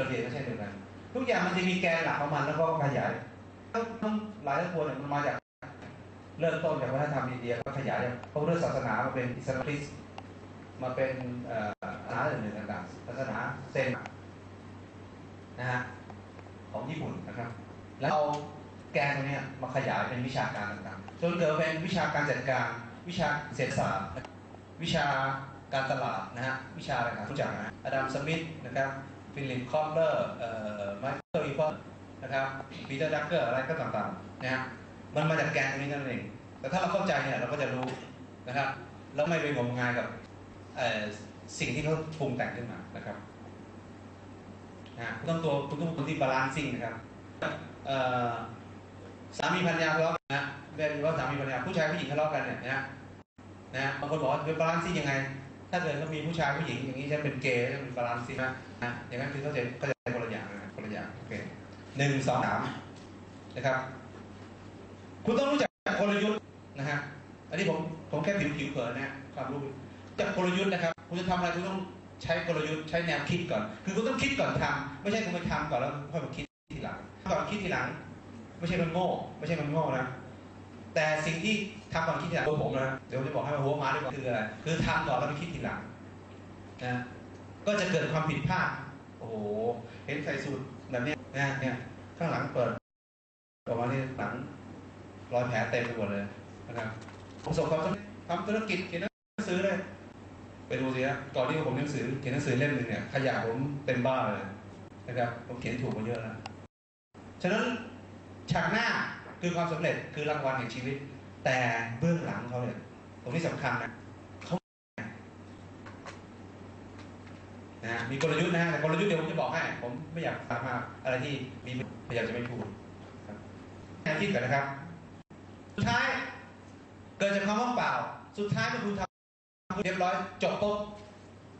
เราเรียนก็เช่นเดียวกันทุกอย่างมันจะมีแกนหลักของมันแล้วก็ขยายทั้งหลายทั้งปวงเนี่ยมันมาจากเริ่มต้นจากวัฒนธรรมอินเดียก็ขยายจากพระพุทธศาสนามาเป็นอิสลามคริสต์มาเป็นอ่อศาสนาอื่นๆต่างๆศาสนาเซนนะฮะของญี่ปุ่นนะครับ แล้วเอาแกนตรงนี้มาขยายเป็นวิชาการต่างๆจนเกิดเป็นวิชาการจัดการวิชาเศรษฐศาสตร์ วิชาการตลาดนะฮะวิชาอะไรต่างๆรู้จักนะอดัมสมิธนะครับ ฟิลิปคอปเลอร์เอ่อไมเคิลอีพอร์นะครับปีเตอร์ดักเกอร์อะไรก็ต่างๆนะฮะมันมาจากแกนตรงนี้นั่นเอง แต่ถ้าเราเข้าใจเนี่ยเราก็จะรู้นะครับแล้วไม่ไปงมงายกับสิ่งที่เขาปรุงแต่งขึ้นมานะครับนะฮะคุณต้องตัวคุณต้องเป็นคนที่บาลานซิ่งนะครับสามีภรรยาทะเลาะกันนะเป็นว่าสามีภรรยาผู้ชายผู้หญิงทะเลาะกันเนี่ยนะนะบางคนบอกว่าเป็นบาลานซ์ซิ่งยังไง ถ้าเกิดเขามีผู้ชายผู้หญิงอย่างนี้จะเป็นเกย์จะเป็นบาลานซ์ซิ่งนะนะอย่างนั้นคือเขาจะเขาจะคนละอย่างนะคนละอย่างโอเคหนึ่งสองสามนะครับ คุณต้องรู้จักกลยุทธ์นะฮะอันนี้ผมผมแค่ผิวผิวเผินนะความรู้จากกลยุทธ์นะครับ คุณจะทำอะไรคุณต้องใช้กลยุทธ์ใช้แนวคิดก่อน คือคุณต้องคิดก่อนทำไม่ใช่คุณไปทำก่อนแล้วค่อยมาคิดทีหลังก่อนคิดทีหลัง ไม่ใช่มันโง่ ไม่ใช่มันโง่นะแต่สิ่งที่ ทำก่อนคิดทีหลังตัวผมนะเดี๋ยวจะบอกให้มาหัวมาด้วยก่อนคืออะไรคือทำก่อนแล้วไปคิดทีหลังนะก็จะเกิดความผิดพลาดโอ้โหเห็นใส่สูตรแบบนี้นะเนี่ยข้างหลังเปิดออกมาที่หลังรอยแผลเต็มไปหมดเลยนะครับผมส่งความสำเร็จทำธุรกิจเขียนหนังสือเลยไปดูสิฮะก่อนที่ผมหนังสือเขียนหนังสือเล่มหนึ่งเนี่ยขยะผมเต็มบ้านเลยนะครับผมเขียนถูกมาเยอะแล้วฉะนั้นฉากหน้าคือความสำเร็จคือรางวัลแห่งชีวิต แต่เบื้องหลังเขาเนี่ยตรงนี้สำคัญนะเขานะมีกลยุทธ์นะแต่กลยุทธ์เดี๋ยวผมจะบอกให้ผมไม่อยากตามาอะไรที่มีพยายามจะไม่พูดครับแค่คิดก่อนนะครับ สุดท้าย เกิดจากคำว่างเปล่า สุดท้ายเมื่อคุณทำเรียบร้อยจบปุ๊บ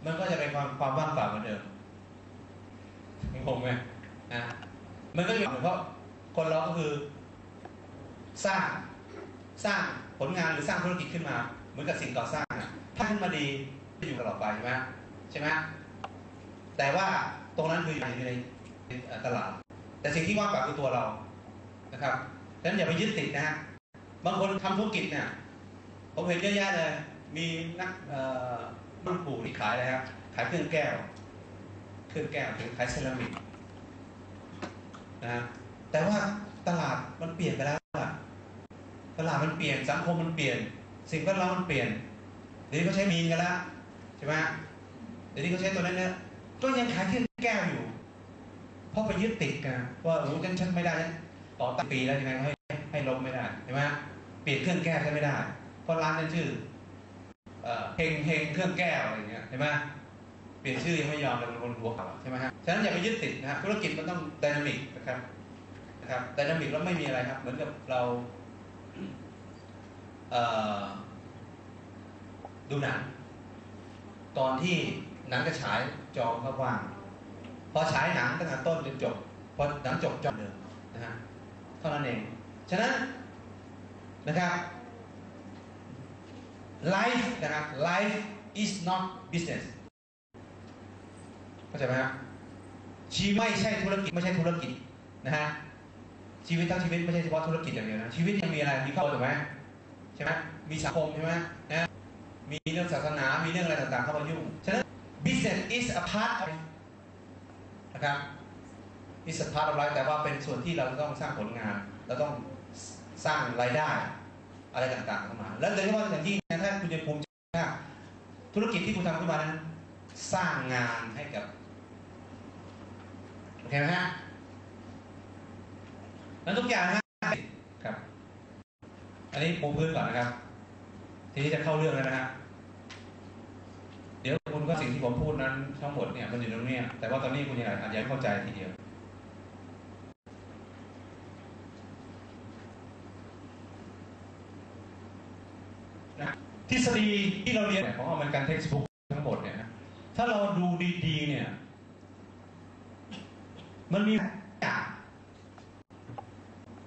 มันก็จะเป็นความความว่างเปล่าเหมือนเดิมงงไหมนะมันก็จะเป็นเพราะคนเราก็คือสร้าง สร้างผลงานหรือสร้างธุรกิจขึ้นมา เหมือนกับสิ่งก่อสร้างถ้าขึ้นมาดีจะอยู่ตลอดไปใช่ไหมใช่ไหมแต่ว่าตรงนั้นคืออยู่ในตลาด แต่สิ่งที่ว่างเปล่าคือตัวเรานะครับดังนั้นอย่าไปยึดติดนะฮะบางคนทำธุรกิจเนี่ยผมเห็นเยอะแยะเลย มีนักเอ่อรุ่นปู่ที่ขายอะไรครับขายเครื่องแก้ว เครื่องแก้วหรือขายเซรามิกนะฮะแต่ว่าตลาดมันเปลี่ยนไปแล้วอะ ตลาดมันเปลี่ยนสังคมมันเปลี่ยน สิ่งแวดล้อมมันเปลี่ยนเดี๋ยวนี้เขาใช้มีนกันแล้วใช่ไหมเดี๋ยวนี้เขาใช้ตัวนั้นเนี่ยก็ยังขายเครื่องแก้วอยู่ เพราะไปยึดติดกันว่าโอ้ฉันฉันไม่ได้ฉันต่อตั้งปีแล้วยังไงให้ให้ลบไม่ได้ใช่ไหมเปลี่ยนเครื่องแก้วฉันไม่ได้ เพราะร้านนั้นชื่อเอ่อเฮงเฮงเครื่องแก้วอะไรอย่างเงี้ยใช่ไหมเปลี่ยนชื่อยังไม่ยอมเลยมันคนหัวเก่าใช่ไหมฮะฉะนั้นอย่าไปยึดติดนะฮะธุรกิจมันต้องดินามิกนะครับนะครับดินามิกแล้วไม่มีอะไรครับ เหมือนกับเรา ดูหนัง ตอนที่หนังจะฉายจอก็ว่าง พอฉายหนังตั้งแต่ต้นจนจบ พอหนังจบจอเดิมนะฮะเท่านั้นเอง ฉะนั้นนะครับ life นะครับ life is not business เข้าใจไหมครับชีวิตไม่ใช่ธุรกิจไม่ใช่ธุรกิจนะฮะชีวิตทั้งชีวิตไม่ใช่เฉพาะธุรกิจอย่างเดียวนะชีวิตยังมีอะไรมีครอบครัวถูกไหม ช่ไหมมีสังคมใช่ไหมนะมีเรื่องศาสนา มีเรื่องอะไรต่างๆ เข้ามายุ่ง ฉะนั้น business is a part of นะครับ is a part of life แต่ว่าเป็นส่วนที่เราต้องสร้างผลงาน เราต้องสร้างรายได้ อะไรต่างๆเข้ามา แล้วโดยเฉพาะอย่างที่นะถ้าคุณจะภูมิใจธุรกิจที่คุณทำขึ้นมานั้น สร้างงานให้กับ โอเคไหมฮะนั้นทุกอย่างนะฮะครับ อันนี้ปูพื้นก่อนนะครับ ทีนี้จะเข้าเรื่องแล้วนะฮะเดี๋ยวคุณก็สิ่งที่ผมพูดนั้นทั้งหมดเนี่ยมันอยู่ตรงนี้แต่ว่าตอนนี้คุณยังอาจจะเข้าใจทีเดียวนะทฤษฎีที่เราเรียนของอเมริกันเท็กซ์บุ๊กทั้งหมดเนี่ยนะถ้าเราดูดีๆเนี่ย มันมีอย่าง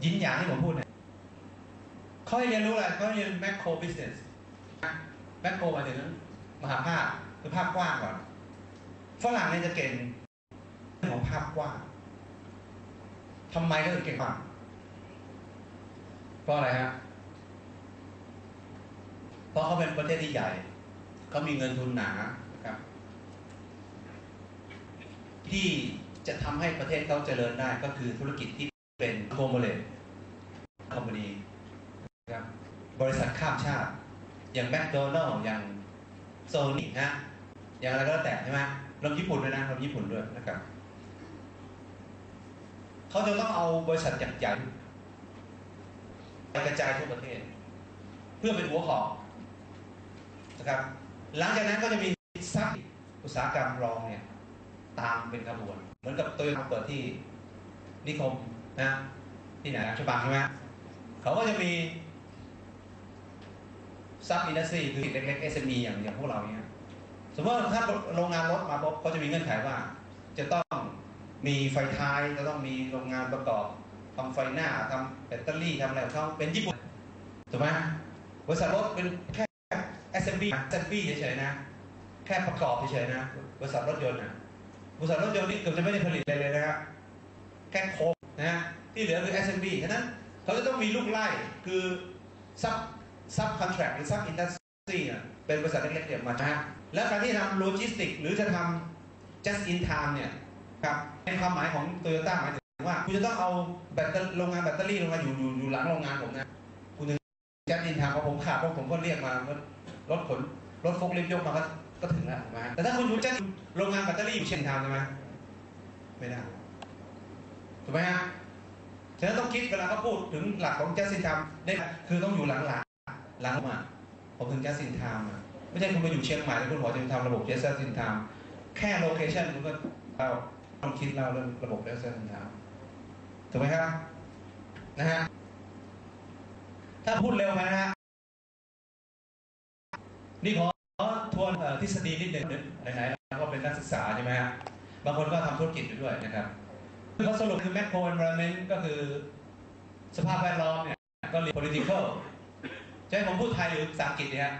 ยินอย่างที่ผมพูดเนี่ย เขาให้เรียนรู้อะไรเขาให้เรียน macro business macro หมายถึงมหาภาพคือภาพกว้างก่อนฝรั่งเนี่ยจะเก่งเรื่องของภาพกว้างทำไมเขาถึงเก่งกว่าเพราะอะไรฮะเพราะเขาเป็นประเทศที่ใหญ่เขามีเงินทุนหนาครับ ที่จะทำให้ประเทศเขาเจริญได้ก็คือธุรกิจที่เป็นโคมเลตคอมพานีนะครับ บริษัทข้ามชาติ อย่างแมคโดนัลล์อย่างโซนินะอย่างอะไรก็แล้วแต่ใช่ไหมรวมญี่ปุ่นด้วยนะรวมญี่ปุ่นด้วยนะครับเขาจะต้องเอาบริษัทใหญ่ๆไปกระจายทั่วประเทศ เพื่อเป็นหัวหอกนะครับ หลังจากนั้นก็จะมีทรัพย์อุตสาหกรรมรองเนี่ยตามเป็นขบวน เหมือนกับโตโยต้าเปิดที่นิคมนะที่ไหนราชบังใช่ไหมเขาก็จะมี ซับอินดัสทรีคือเล็กๆ SME อย่างอย่างพวกเราเนี้ยสมมติว่าถ้าโรงงานรถมาปุ๊บเขาจะมีเงื่อนไขว่า จะต้องมีไฟท้ายจะต้องมีโรงงานประกอบทำไฟหน้าทำแบตเตอรี่ทำอะไรของเขาเป็นญี่ปุ่นถูกไหมบริษัทรถเป็นแค่ assembly assembly เฉยๆนะ แค่ประกอบเฉยๆนะบริษัทรถยนต์นะบริษัทรถยนต์นี่เกือบจะไม่ได้ผลิตอะไรเลยนะครับแค่โครงนะฮะที่เหลือคือ assembly ฉะนั้นเขาจะต้องมีลูกไล่คือซัพ sub sub contract หรือ sub industry เนี่ยเป็นบริษัทเล็กๆเดี๋ยวมานะฮะแล้วการที่ทำโลจิสติกหรือจะทำ just in time เนี่ยครับในความหมายของโตโยต้าหมายถึงว่า คุณจะต้องเอาแบตเตอรี่โรงงานแบตเตอรี่ลงมาอยู่อยู่อยู่หลังโรงงานผมนะคุณถึง just in time พอผมขาดพวกผมก็เรียกมารถขนรถฟกลิฟต์ยกมาก็ก็ถึงแล้วถูกไหมแต่ถ้าคุณอยู่ just โรงงานแบตเตอรี่อยู่เชียงทามใช่ไหมไม่ได้ถูกไหมฮะฉะนั้นต้องคิดเวลาเขาพูดถึงหลักของ just in time ได้คือต้องอยู่หลัง ลังหลังมาผมถึง just in time อะไม่ใช่คุณไปอยู่เชียงใหม่แล้วคุณบอจะทำระบบ just in time แค่โลเคชันคุณก็เอาต้องคิดเราเรื่องระบบ just in time ถูกไหมครับนะฮะถ้าพูดเร็วไปนะฮะนี่ขอทวนทฤษฎีนิดหนึ่งไหนๆเราก็เป็นนักศึกษาใช่ไหมฮะบางคนก็ทำธุรกิจอยู่ด้วยนะครับคือเขาสรุปคือ macro environment ก็คือสภาพแวดล้อมเนี่ยก็เรียน political จะให้ผมพูดไทยหรือภาษาอังกฤษเนี่ย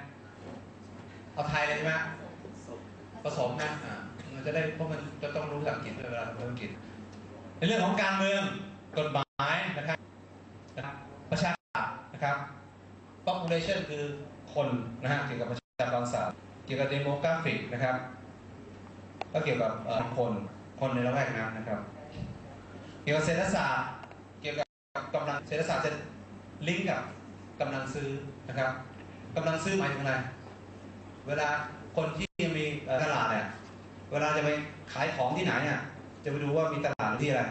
เอาไทยเลยใช่ไหมผสมนะมันจะได้เพราะมันจะต้องรู้ภาษาอังกฤษด้วยเวลาทำธุรกิจในเรื่องของการเมืองกฎหมายนะครับประชาธิปไตยนะครับ population คือคนนะฮะเกี่ยวกับประชากรศาสตร์เกี่ยวกับ demographic นะครับ ก็เกี่ยวกับคนคนในละแวกนั้นนะครับ เกี่ยวกับเศรษฐศาสตร์เกี่ยวกับกำลังเศรษฐศาสตร์จะลิงก์กับ กำลังซื้อนะครับกำลังซื้อหมายถึงอะไร เวลาคนที่มีตลาดเนี่ยเวลาจะไปขายของที่ไหนเนี่ยจะไปดูว่ามีตลาดที่อะไร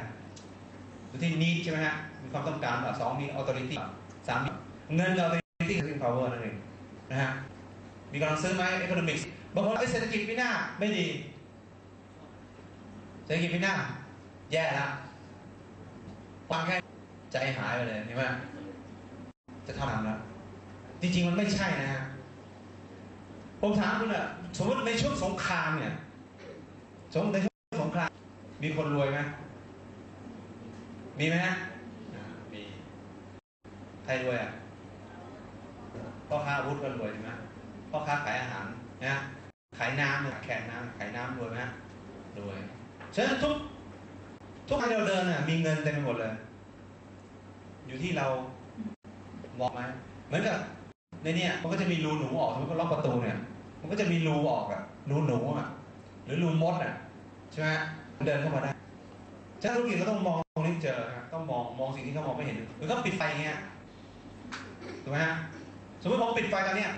ที่นีดใช่ไหมฮะมีความต้องการแบบสองมีออ t o ริตี้สามเงินกับออ t o ริตี้คือ power นั่นเองนะฮะมีกำลังซื้อไหม economics บางคนเศรษฐกิจปีหน้าไม่ดีเศรษฐกิจปีหน้า แย่แล้วฟังแค่ใจหายไปเลยเห็นไหม จะทำแล้วจริงๆมันไม่ใช่นะฮะผมถามคุณอะสมมติในช่วงสงครามเนี่ย สมมติในช่วงสงคราม มีคนรวยไหมมีไหมฮะอ่ามีใครรวยอะพ่อค้าอาวุธก็รวยใช่ไหมพ่อค้าขายอาหารนะขายน้ำเนี่ยแข่งน้ำขายน้ำรวยไหมฮะรวยฉะนั้นทุกทุกครั้งที่เราเดินน่ะมีเงินเต็มไปหมดเลย อยู่ที่เรา มองไหมเหมือนกับในเนี้ยมันก็จะมีรูหนูออกสมมติเขาล็อกประตูเนี่ย มันก็จะมีรูออกอะรูหนูอะหรือรูมดอะใช่ไหมเดินเข้ามาได้ฉะนั้นธุรกิจเราต้องมองตรงนี้เจอครับต้องมองมองสิ่งที่เขามองไม่เห็นหรือเขาปิดไฟอย่างเงี้ยถูกไหมฮะสมมติผมปิดไฟตอนเนี้ย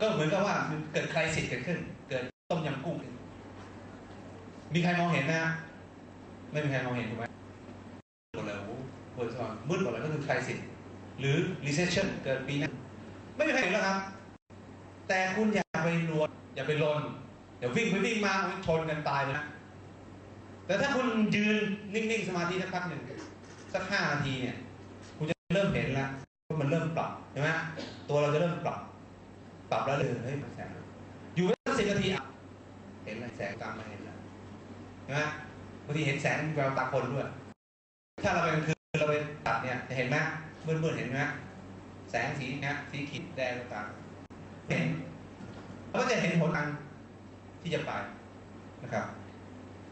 ก็เหมือนกับว่ามันเกิดใครสิทธิ์เกิดขึ้น เกิดต้มยำกุ้งขึ้นมีใครมองเห็นนะไม่มีใครมองเห็นถูกไหมหมดเลยโอ้โหเปิดสว่างมืดหมดเลยก็คือใครสิทธิ์ หรือ recession เกิดปีหนั้นไม่มีใครเห็นแล้วครับ แต่คุณอย่าไปรวนอย่าไปลนเดี๋ยววิ่งไปวิ่งมาชนกันตายเลยนะแต่ถ้าคุณยืนนิ่งๆสมาธิสักพักหนึ่งสักห้านาทีเนี่ย คุณจะเริ่มเห็นแล้วว่ามันเริ่มปรับใช่ไหมตัวเราจะเริ่มปรับ ปรับแล้วเลยเฮ้ยแสงอยู่ไปสักสิบนาทีเห็นอะไรแสงตามมาเห็นแล้วใช่ไหมบางทีเห็นแสงแววตาคนด้วย ถ้าเราไปกลางคืนเราไปตัดเนี่ยจะเห็นไหม มืดๆเห็นไหมแสงสีนี้ยสีขีดแดงต่างเห็นเราก็จะเห็นหนทางที่จะไปนะครับ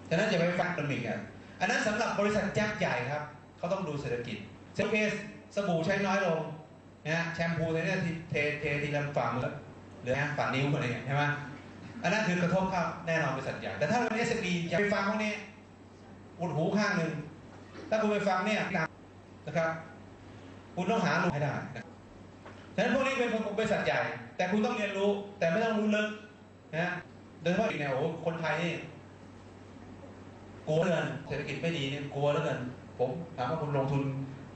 ฉะนั้นจะไปฟังดมิกอะอันนั้นสำหรับบริษัทยักษ์ใหญ่ครับเขาต้องดูเศรษฐกิจเซลเคสสบู่ใช้น้อยลงนะแชมพูเนี่ยเทเททีละฝ่ามือหรือฮะฝ่านิ้วอะไรเงี้ยใช่ไหมอันนั้นคือกระทบเข้าแน่นอนบริษัทใหญ่แต่ถ้าเป็นเอสบีอย่าไปฟังพวกนี้อุดหูข้างหนึ่งถ้าคุณไปฟังเนี่ยนะครับ คุณต้องหารู้ให้ได้นะฉะนั้นพวกนี้เป็นบริษัทใหญ่ แต่คุณต้องเรียนรู้ แต่ไม่ต้องรู้ลึกนะโดยเฉพาะอีกแนวโอ้คนไทยนี่กลัวเหลือเกินเศรษฐกิจไม่ดีเนี่ยกลัวเหลือเกินผมถามว่าคุณลงทุน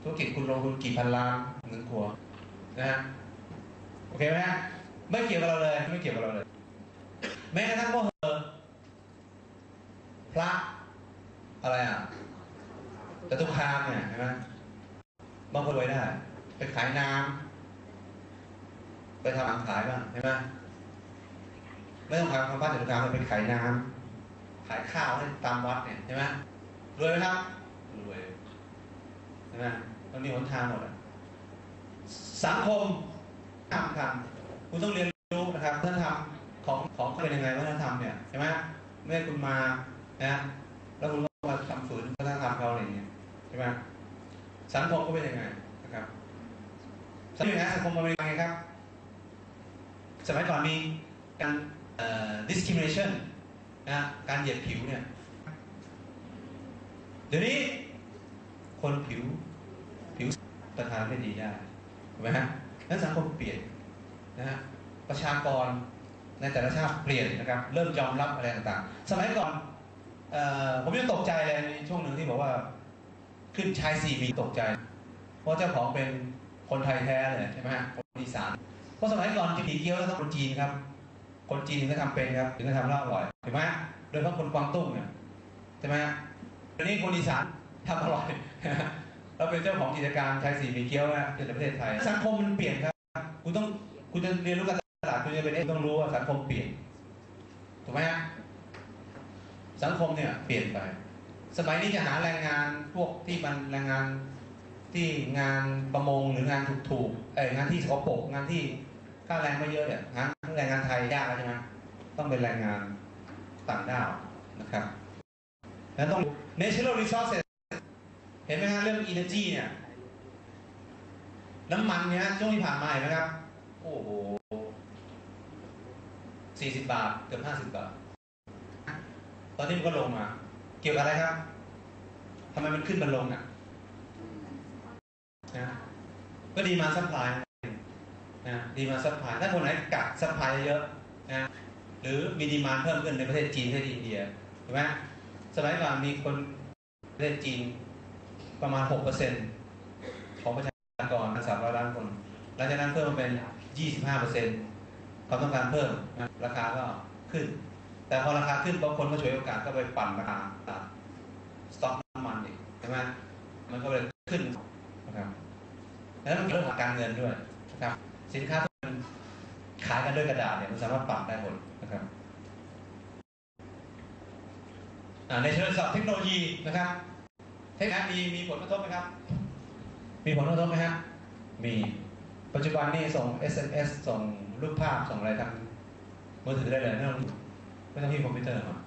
ธุรกิจคุณลงทุนกี่พันล้านเงินกลัวนะฮะโอเคไหมฮะไม่เกี่ยวกับเราเลย ไม่เกี่ยวกับเราเลย แม้กระทั่งพวกเออพระอะไรอะแต่ตุคามเนี่ยใช่ไหม บางคนรวยได้ ไปขายน้ำไปทำอาหารขายบ้างใช่ไหมไม่ต้องขายคำพันแต่ตุคามไปขายน้ำขายข้าวให้ตามวัดเนี่ยใช่ไหมรวยไหมครับรวยใช่ไหมมันมีหนทางหมดอะสังคมทำทำคุณต้องเรียนรู้นะครับท่านทำของของเขาเป็นยังไงวัฒนธรรมเนี่ยใช่ไหมไม่ให้คุณมานะแล้วคุณก็มาทำฝืน สังคมก็เป็นยังไงนะครับสังคมนะสังคมมันเป็นยังไงครับ สมัยก่อนมีการ discrimination นะการเหยียดผิวเนี่ยเดี๋ยวนี้คนผิวผิวประทานได้ดีได้ถูกไหมฮะนั้นสังคมเปลี่ยนนะฮะประชากรในแต่ละชาติเปลี่ยนนะครับ เริ่มยอมรับอะไรต่างๆ สมัยก่อนออผมยังตกใจเลยในช่วงหนึ่งที่บอกว่า ขึ้นชายสี่มีตกใจ เพราะเจ้าของเป็นคนไทยแท้เลยใช่ไหมฮะคนอีสานเพราะสมัยก่อนกินผีเกี๊ยวต้องคนจีนครับ คนจีนถึงจะทำเป็นครับถึงจะทำแล้วอร่อยถูกไหมโดยเฉพาะคนกวางตุ้งเนี่ยใช่ไหมเดี๋ยวนี้คนอีสานทำอร่อยเราเป็นเจ้าของกิจการชายสี่มีเกี๊ยวนะในประเทศไทย สังคมมันเปลี่ยนครับคุณต้องคุณจะเรียนรู้การตลาดคุณจะเป็นเองต้องรู้ว่าสังคมเปลี่ยนถูกไหมฮะสังคมเนี่ยเปลี่ยนไป สมัยนี้จะหาแรงงานพวกที่มันแรงงานที่งานประมงหรืองานถูกๆเอ้งานที่สกปรกงานที่ค่าแรงไม่เยอะเนี่ยงานแรงงานไทยยากใช่ไหมต้องเป็นแรงงานต่างด้าวนะครับ แล้วต้อง natural resources เห็นไหมฮะเรื่อง energy เนี่ยน้ำมันเนี่ยช่วงที่ผ่านมาเห็นไหมครับ โอ้โหสี่สิบบาทเกือบห้าสิบบาท ตอนนี้มันก็ลงมา เกี่ยวกับอะไรครับทำไมมันขึ้นมันลงอะนะก็ดีมาซัพพลายนะดีมาซัพพลายถ้าคนไหนกัดซัพพลายเยอะนะหรือมีดีมาเพิ่มขึ้นในประเทศจีนประเทศอินเดียถูกไหมสมัยก่อนมีคนประเทศจีนประมาณ 6%ของประชากรสามร้อยล้านคนหลังจากนั้นเพิ่มมาเป็น 25%ความต้องการเพิ่มนะราคาก็ขึ้น แต่พอราคาขึ้นบางคนก็ฉวยโอกาสก็ไปปั่นราคาตลาดสต็อกน้ำมันอีกใช่ไหมมันก็เลยขึ้นนะครับแล้วมันเกี่ยวเรื่องของการเงินด้วยนะครับสินค้าที่มันขายกันด้วยกระดาษเนี่ยมันสามารถปรับได้หมดนะครับในเชิงศัพท์เทคโนโลยีนะครับ เทคโนโลยีมีมีผลกระทบไหมครับ มีผลกระทบไหมฮะมีปัจจุบันนี่ส่ง SMS ส่งรูปภาพส่งอะไรทางมือถือได้เลยไม่ต้อง ไม่ต้องที่คอมพิวเตอร์มา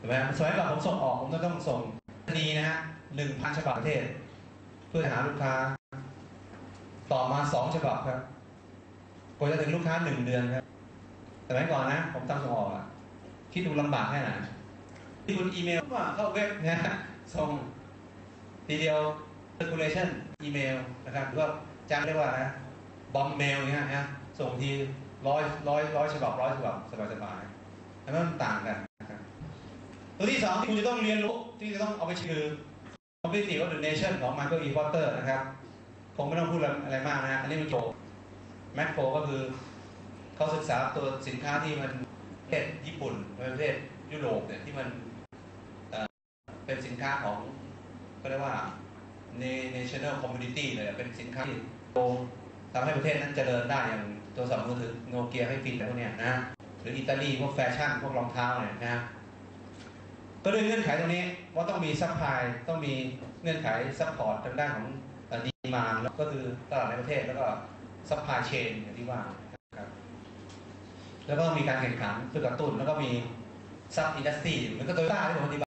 ถูกไหมสมัยก่อนผมส่งออกผมต้องส่งนีนะฮะหนึ่งพันฉบับประเทศ เพื่อหาลูกค้า ต่อมาสองฉบับครับกว่าจะถึงลูกค้าหนึ่งเดือนครับสมัยก่อนนะ ผมทำส่งออกอะคิดดูลำบากแค่ไหนที่คุณอีเมลว่าเข้าเว็บนะส่งทีเดียว circulation อีเมลนะครับหรือว่าจ้างเรียกว่านะบอมเมลเนี่ยนะส่งทีร้อยร้อยร้อยฉบับร้อยฉบับสบายสบาย ๆอันนั้นมันต่างกันนะครับตัวที่สองที่คุณจะต้องเรียนรู้ที่จะต้องเอาไปชื่อ competitive of the nation ของ Michael E. Porter นะครับคงไม่ต้องพูดอะไรมากนะฮะอันนี้มันโจแมคโครก็คือเขาศึกษาตัวสินค้าที่มันประเทศญี่ปุ่นประเทศยุโรปเนี่ยที่มันเเป็นสินค้าของก็เรียกว่า national community เลยเป็นสินค้าที่โตทำให้ประเทศนั้นเจริญได้อย่างตัวสำมือถือโนเกียให้ฟินอะไรพวกเนี้ยนะ รืออิตาลีพวกแฟชั่นพวกรองเท้าเนี่ยนะก็ด้วยเงื่อนไขตรงนี้ว่าต้องมีซัพพลายต้องมีเงื่อนไขซัพพอร์ตทางด้านของดีมาแล้วก็คือตลาดในประเทศแล้วก็ซัพพลายเชนอย่างที่ว่านะครับแล้วก็มีการแข่งขันเพื่อกระตุ้นแล้วก็มีซับอินดัสทรีเหมือนกับโตโยต้าที่ผมอธิบาย